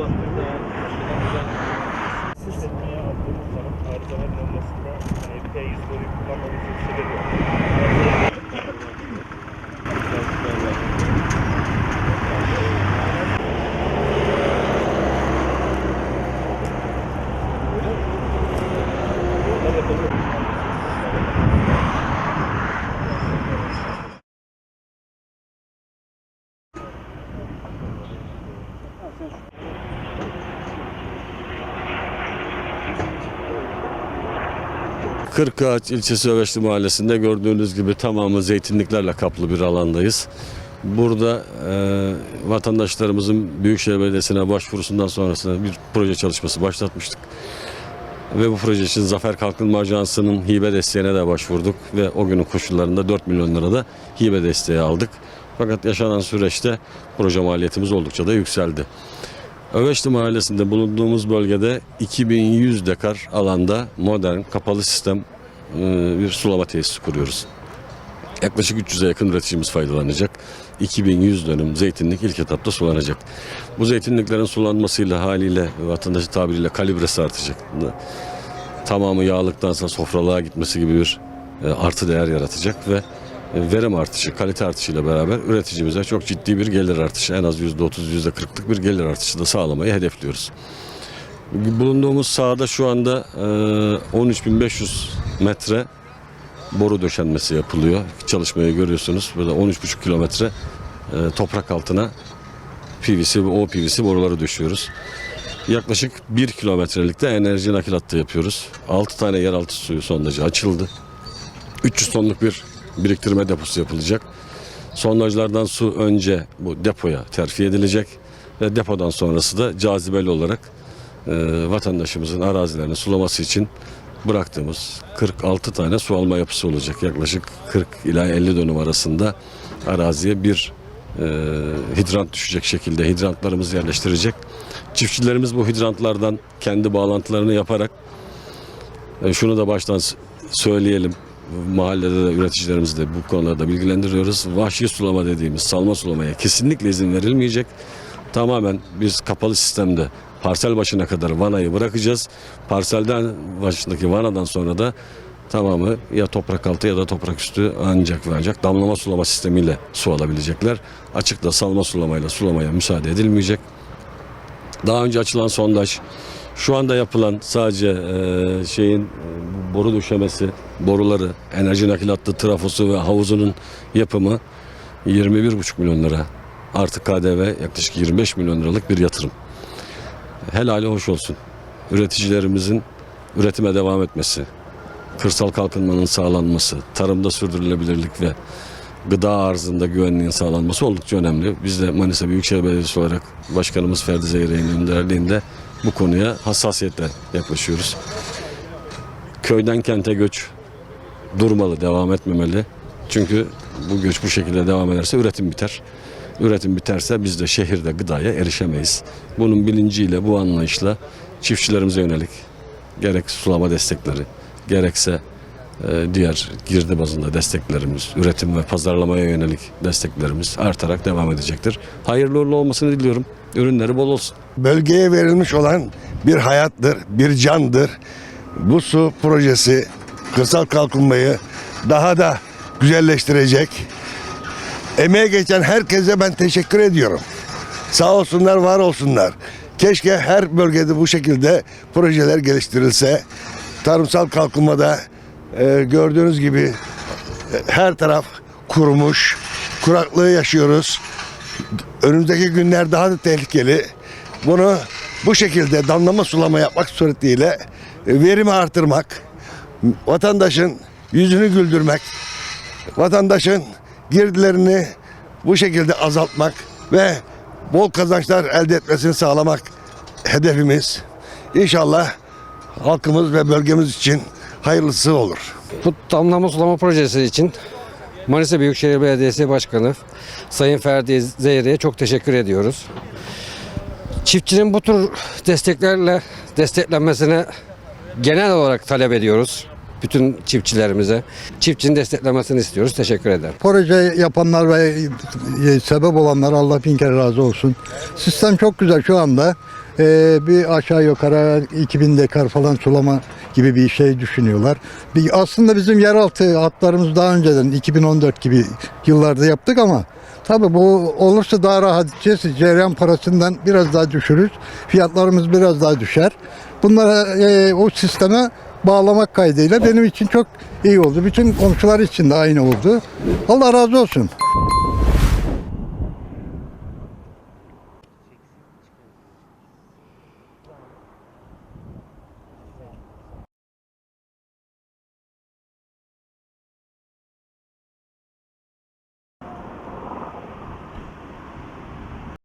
Bandır'da başkanımızdan işletmeye aldığımız zaman arızaların olmasında yani P100 boruyu kullanmamızın sebebi Kırkağaç ilçesi Öveçli Mahallesi'nde gördüğünüz gibi tamamı zeytinliklerle kaplı bir alandayız. Burada e, vatandaşlarımızın Büyükşehir Belediyesi'ne başvurusundan sonrasında bir proje çalışması başlatmıştık. Ve bu proje için Zafer Kalkınma Ajansı'nın hibe desteğine de başvurduk ve o günün koşullarında 4 milyon lira da hibe desteği aldık. Fakat yaşanan süreçte proje maliyetimiz oldukça da yükseldi. Öveçli Mahallesi'nde bulunduğumuz bölgede 2100 dekar alanda modern kapalı sistem e, bir sulama tesisi kuruyoruz. Yaklaşık 300'e yakın üreticimiz faydalanacak. 2100 dönüm zeytinlik ilk etapta sulanacak. Bu zeytinliklerin sulanmasıyla haliyle vatandaşı tabiriyle kalibresi artacak. Tamamı yağlıktansa sofralığa gitmesi gibi bir e, artı değer yaratacak ve verim artışı, kalite artışıyla beraber üreticimize çok ciddi bir gelir artışı, en az %30, %40'lık bir gelir artışı da sağlamayı hedefliyoruz. Bulunduğumuz sahada şu anda e, 13.500 metre boru döşenmesi yapılıyor. Çalışmayı görüyorsunuz. Burada 13,5 kilometre e, toprak altına PVC ve OPVC boruları döşüyoruz. Yaklaşık 1 kilometrelikte enerji nakilatı yapıyoruz. 6 tane yeraltı suyu sondajı açıldı. 300 tonluk bir biriktirme deposu yapılacak. Sondajlardan su önce bu depoya terfi edilecek ve depodan sonrası da cazibeli olarak e, vatandaşımızın arazilerini sulaması için bıraktığımız 46 tane su alma yapısı olacak. Yaklaşık 40 ila 50 dönüm arasında araziye bir e, hidrant düşecek şekilde hidrantlarımızı yerleştirecek. Çiftçilerimiz bu hidrantlardan kendi bağlantılarını yaparak e, şunu da baştan söyleyelim. Mahallede de üreticilerimizi de bu konularda bilgilendiriyoruz. Vahşi sulama dediğimiz salma sulamaya kesinlikle izin verilmeyecek. Tamamen biz kapalı sistemde parsel başına kadar vanayı bırakacağız. Parselden başındaki vanadan sonra da tamamı ya toprak altı ya da toprak üstü ancak ve ancak damlama sulama sistemiyle su alabilecekler. Açıkta salma sulamayla sulamaya müsaade edilmeyecek. Daha önce açılan sondaj, şu anda yapılan sadece şeyin boru döşemesi, boruları, enerji nakilatlı trafosu ve havuzunun yapımı 21,5 milyon lira. Artı KDV yaklaşık 25 milyon liralık bir yatırım. Helali hoş olsun. Üreticilerimizin üretime devam etmesi, kırsal kalkınmanın sağlanması, tarımda sürdürülebilirlik ve gıda arzında güvenliğin sağlanması oldukça önemli. Biz de Manisa Büyükşehir Belediyesi olarak Başkanımız Ferdi Zeyrek'in önderliğinde bu konuya hassasiyetle yaklaşıyoruz. Köyden kente göç durmalı, devam etmemeli. Çünkü bu göç bu şekilde devam ederse üretim biter. Üretim biterse biz de şehirde gıdaya erişemeyiz. Bunun bilinciyle, bu anlayışla çiftçilerimize yönelik gerek sulama destekleri, gerekse e, diğer girdi bazında desteklerimiz, üretim ve pazarlamaya yönelik desteklerimiz artarak devam edecektir. Hayırlı uğurlu olmasını diliyorum. Ürünleri bol olsun. bölgeye verilmiş olan bir hayattır, bir candır. Bu su projesi kırsal kalkınmayı daha da güzelleştirecek. Emeğe geçen herkese ben teşekkür ediyorum. Sağ olsunlar, var olsunlar. Keşke her bölgede bu şekilde projeler geliştirilse. Tarımsal kalkınmada e, gördüğünüz gibi e, her taraf kurumuş. Kuraklığı yaşıyoruz önümüzdeki günler daha da tehlikeli. Bunu bu şekilde damlama sulama yapmak suretiyle verimi artırmak, vatandaşın yüzünü güldürmek, vatandaşın girdilerini bu şekilde azaltmak ve bol kazançlar elde etmesini sağlamak hedefimiz. İnşallah halkımız ve bölgemiz için hayırlısı olur. Bu damlama sulama projesi için Manisa Büyükşehir Belediyesi Başkanı Sayın Ferdi Zeyre'ye çok teşekkür ediyoruz. Çiftçinin bu tür desteklerle desteklenmesine genel olarak talep ediyoruz. Bütün çiftçilerimize. Çiftçinin desteklemesini istiyoruz. Teşekkür ederim. proje yapanlar ve sebep olanlar Allah bin kere razı olsun. Sistem çok güzel şu anda. Ee, bir aşağı yukarı 2000 dekar falan sulama gibi bir şey düşünüyorlar. Bir, aslında bizim yeraltı hatlarımız daha önceden 2014 gibi yıllarda yaptık ama tabii bu olursa daha rahat edeceğiz. Cereyan parasından biraz daha düşürürüz. Fiyatlarımız biraz daha düşer. Bunlara e, o sisteme bağlamak kaydıyla benim için çok iyi oldu. Bütün komşular için de aynı oldu. Allah razı olsun.